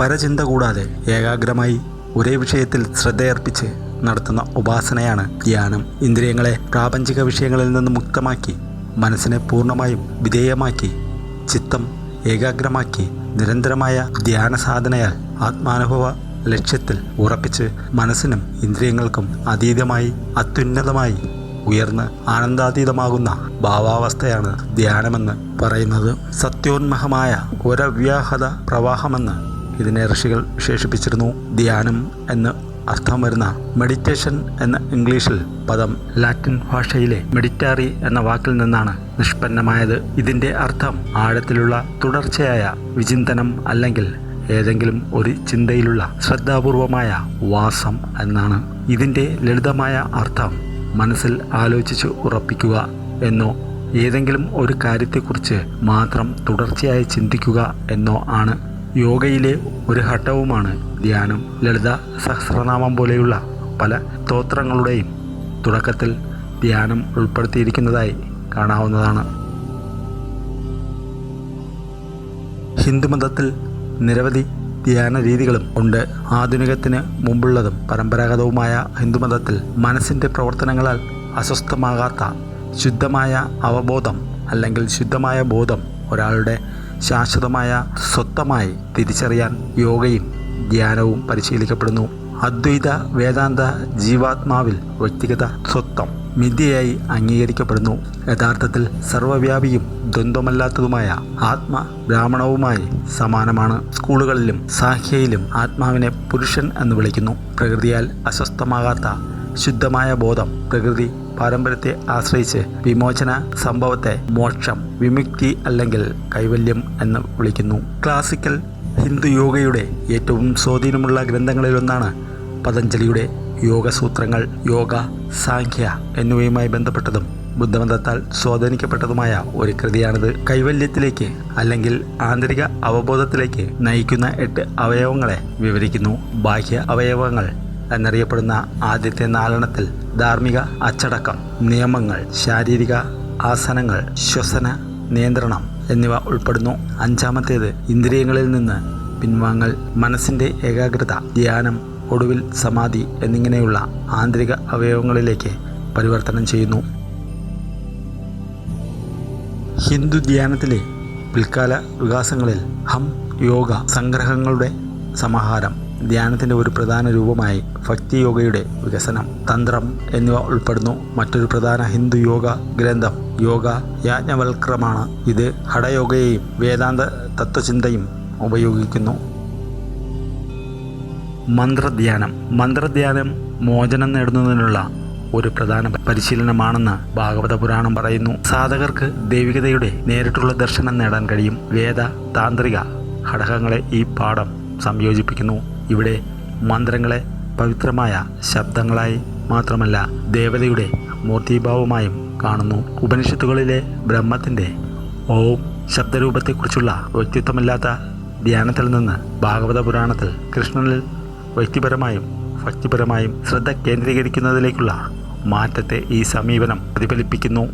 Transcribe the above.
പരചിന്ത കൂടാതെ ഏകാഗ്രമായി ഒരേ വിഷയത്തിൽ ശ്രദ്ധയർപ്പിച്ച് നടത്തുന്ന ഉപാസനയാണ് ധ്യാനം. ഇന്ദ്രിയങ്ങളെ പ്രാപഞ്ചിക വിഷയങ്ങളിൽ നിന്ന് മുക്തമാക്കി മനസ്സിനെ പൂർണമായും വിധേയമാക്കി ചിത്തം ഏകാഗ്രമാക്കി നിരന്തരമായ ധ്യാന സാധനയാൽ ആത്മാനുഭവ ലക്ഷ്യത്തിൽ ഉറപ്പിച്ച് മനസ്സിനും ഇന്ദ്രിയങ്ങൾക്കും അതീതമായി അത്യുന്നതമായി ഉയർന്ന് ആനന്ദാതീതമാകുന്ന ഭാവാവസ്ഥയാണ് ധ്യാനമെന്ന് പറയുന്നത്. സത്യോന്മഹമായ ഒരവ്യാഹത പ്രവാഹമെന്ന് ഇതിനെ ഋഷികൾ വിശേഷിപ്പിച്ചിരുന്നു. ധ്യാനം എന്ന് അർത്ഥം വരുന്ന മെഡിറ്റേഷൻ എന്ന ഇംഗ്ലീഷിൽ പദം ലാറ്റിൻ ഭാഷയിലെ മെഡിറ്റാറി എന്ന വാക്കിൽ നിന്നാണ് നിഷ്പന്നമായത്. ഇതിന്റെ അർത്ഥം ആഴത്തിലുള്ള തുടർച്ചയായ വിചിന്തനം അല്ലെങ്കിൽ ഏതെങ്കിലും ഒരു ചിന്തയിലുള്ള ശ്രദ്ധാപൂർവമായ വാസം എന്നാണ്. ഇതിന്റെ ലളിതമായ അർത്ഥം മനസ്സിൽ ആലോചിച്ച് ഉറപ്പിക്കുക എന്നോ ഏതെങ്കിലും ഒരു കാര്യത്തെക്കുറിച്ച് മാത്രം തുടർച്ചയായി ചിന്തിക്കുക എന്നോ ആണ്. യോഗയിലെ ഒരു ഘട്ടവുമാണ് ധ്യാനം. ലളിത സഹസ്രനാമം പോലെയുള്ള പല സ്തോത്രങ്ങളുടെയും തുടക്കത്തിൽ ധ്യാനം ഉൾപ്പെടുത്തിയിരിക്കുന്നതായി കാണാവുന്നതാണ്. ഹിന്ദുമതത്തിൽ നിരവധി ധ്യാന രീതികളും ഉണ്ട്. ആധുനികത്തിന് മുമ്പുള്ളതും പരമ്പരാഗതവുമായ ഹിന്ദുമതത്തിൽ മനസ്സിന്റെ പ്രവർത്തനങ്ങളാൽ അസ്വസ്ഥമാകാത്ത ശുദ്ധമായ അവബോധം അല്ലെങ്കിൽ ശുദ്ധമായ ബോധം ഒരാളുടെ ശാശ്വതമായ സ്വത്തമായി തിരിച്ചറിയാൻ യോഗയും ധ്യാനവും പരിശീലിക്കപ്പെടുന്നു. അദ്വൈത വേദാന്ത ജീവാത്മാവിൽ വ്യക്തിഗത സ്വത്വം മിഥ്യയായി അംഗീകരിക്കപ്പെടുന്നു. യഥാർത്ഥത്തിൽ സർവവ്യാപിയും ദ്വന്ദ്വമല്ലാത്തതുമായ ആത്മ ബ്രാഹ്മണവുമായി സമാനമാണ്. സ്കൂളുകളിലും സാഹ്യയിലും ആത്മാവിനെ പുരുഷൻ എന്ന് വിളിക്കുന്നു. പ്രകൃതിയാൽ അസ്വസ്ഥമാകാത്ത ശുദ്ധമായ ബോധം പ്രകൃതി പാരമ്പര്യത്തെ ആശ്രയിച്ച് വിമോചന സംഭവത്തെ മോക്ഷം വിമുക്തി അല്ലെങ്കിൽ കൈവല്യം എന്ന് വിളിക്കുന്നു. ക്ലാസിക്കൽ ഹിന്ദു യോഗയുടെ ഏറ്റവും സ്വാധീനമുള്ള ഗ്രന്ഥങ്ങളിലൊന്നാണ് പതഞ്ജലിയുടെ യോഗസൂത്രങ്ങൾ യോഗ സാഖ്യ എന്നിവയുമായി ബന്ധപ്പെട്ടതും ബുദ്ധമതത്താൽ സ്വാധീനിക്കപ്പെട്ടതുമായ ഒരു കൃതിയാണിത്. കൈവല്യത്തിലേക്ക് അല്ലെങ്കിൽ ആന്തരിക അവബോധത്തിലേക്ക് നയിക്കുന്ന എട്ട് അവയവങ്ങളെ വിവരിക്കുന്നു. ബാഹ്യ അവയവങ്ങൾ എന്നറിയപ്പെടുന്ന ആദ്യത്തെ നാലെണ്ണത്തിൽ ധാർമ്മിക അച്ചടക്കം നിയമങ്ങൾ ശാരീരിക ആസനങ്ങൾ ശ്വസന നിയന്ത്രണം എന്നിവ ഉൾപ്പെടുന്നു. അഞ്ചാമത്തേത് ഇന്ദ്രിയങ്ങളിൽ നിന്ന് പിൻവാങ്ങൽ മനസ്സിന്റെ ഏകാഗ്രത ധ്യാനം ഒടുവിൽ സമാധി എന്നിങ്ങനെയുള്ള ആന്തരിക അവയവങ്ങളിലേക്ക് പരിവർത്തനം ചെയ്യുന്നു. ഹിന്ദു ധ്യാനത്തിലെ പിൽക്കാല വികാസങ്ങളിൽ ഹം യോഗ സംഗ്രഹങ്ങളുടെ സമാഹാരം ധ്യാനത്തിന്റെ ഒരു പ്രധാന രൂപമായി ഭക്തി യോഗയുടെ വികസനം തന്ത്രം എന്നിവ ഉൾപ്പെടുന്നു. മറ്റൊരു പ്രധാന ഹിന്ദു യോഗ ഗ്രന്ഥം യോഗ യാജ്ഞവൽക്രമാണ് ഇത് ഹഠയോഗയെയും വേദാന്ത തത്വചിന്തയും ഉപയോഗിക്കുന്നു. മന്ത്രധ്യാനം. മന്ത്രധ്യാനം മോചനം നേടുന്നതിനുള്ള ഒരു പ്രധാന പരിശീലനമാണെന്ന് ഭാഗവത പുരാണം പറയുന്നു. സാധകർക്ക് ദൈവികതയുടെ നേരിട്ടുള്ള ദർശനം നേടാൻ കഴിയും. വേദ താന്ത്രിക ഘടകങ്ങളെ ഈ പാഠം സംയോജിപ്പിക്കുന്നു. ഇവിടെ മന്ത്രങ്ങളെ പവിത്രമായ ശബ്ദങ്ങളായി മാത്രമല്ല ദേവതയുടെ മൂർത്തിഭാവമായും കാണുന്നു. ഉപനിഷത്തുകളിലെ ബ്രഹ്മത്തിന്റെ ഓം ശബ്ദരൂപത്തെക്കുറിച്ചുള്ള വ്യക്തിത്വമില്ലാത്ത ധ്യാനത്തിൽ നിന്ന് ഭാഗവത പുരാണത്തിൽ കൃഷ്ണനിൽ വ്യക്തിപരമായും ഭക്തിപരമായും ശ്രദ്ധ കേന്ദ്രീകരിക്കുന്നതിലേക്കുള്ള മാറ്റത്തെ ഈ സമീപനം പ്രതിഫലിപ്പിക്കുന്നു.